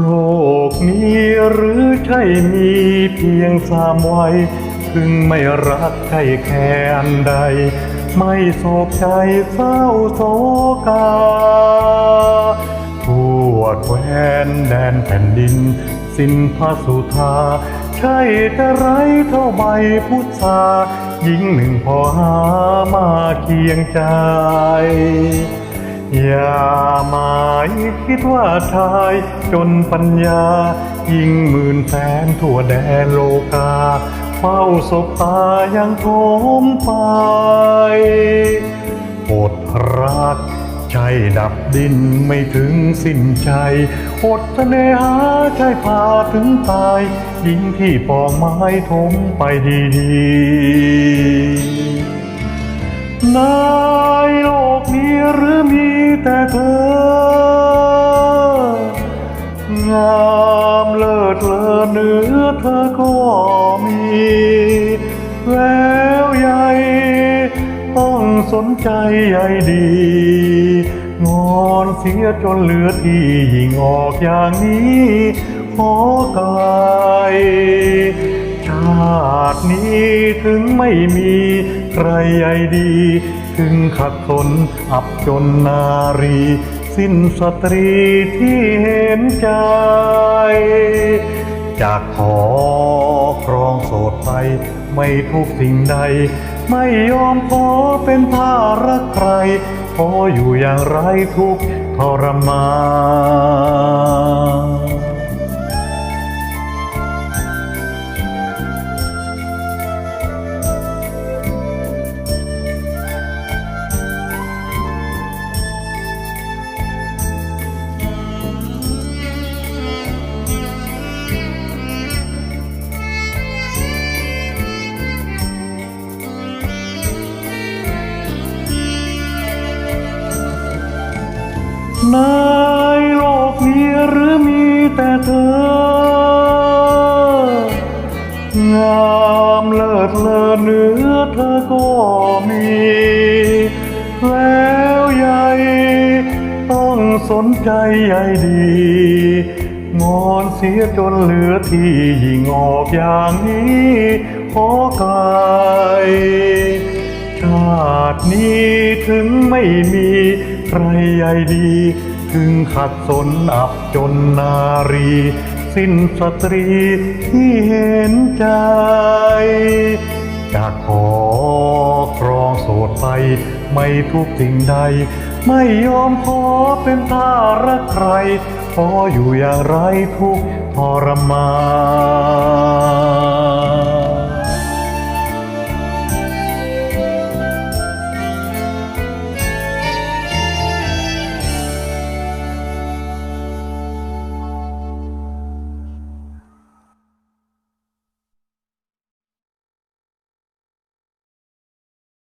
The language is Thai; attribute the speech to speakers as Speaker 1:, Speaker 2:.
Speaker 1: โลกนี้หรือใช่มีเพียงสามวัยถึงไม่รักใครแค่อันใด ไม่โศกใจเศร้าโศกาทั่วแคว้นแดนแผ่นดิน สิ้นพระสุธา ใช่แต่ไรเท่าใบพุทราหญิงหนึ่งพอหามาเคียงใจ อย่าหมายคิดว่าชายจนปัญญา ยิ่งหมื่นแสนทั่วแดนโลกา เฝ้าศพตายังโถมไปอดรักใจดับดินไม่ถึงสิ้นใจอดเสน่หาใจพาถึงตาย ยิ่งที่ปองไม้ถมไปดีๆในโลกนี้หรือ แต่เธองามเลิศเลอเนื้อเธอก็มี แล้วใหญ่ต้องสนใจใยดี งอนเสียจนเหลือที่ยิ่งออกอย่างนี้ขอกายชาตินี้ถึงไม่มีใครใยดี ถึงขัดสนอับจนนารี สิ้นสตรีที่เห็นใจ จากขอครองโสดไป ไม่ทุกสิ่งใด ไม่ยอมขอเป็นภารักใคร ขออยู่อย่างไรทุกทรมาน แต่เธองามเลิศเลอเนื้อเธอก็มี แล้วใหญ่ต้องสนใจใยดีงอนเสียจนเหลือที่ยิ่งออกอย่างนี้ขอกายชาตินี้ถึงไม่มีใครใยดี ถึงขัดสนอับจนนารี สิ้นสตรีที่เห็นใจจากขอครองโสดไป ไม่ทุกสิ่งใด ไม่ยอมขอเป็นทารักใคร ขออยู่อย่างไรทุกข์ทรมาน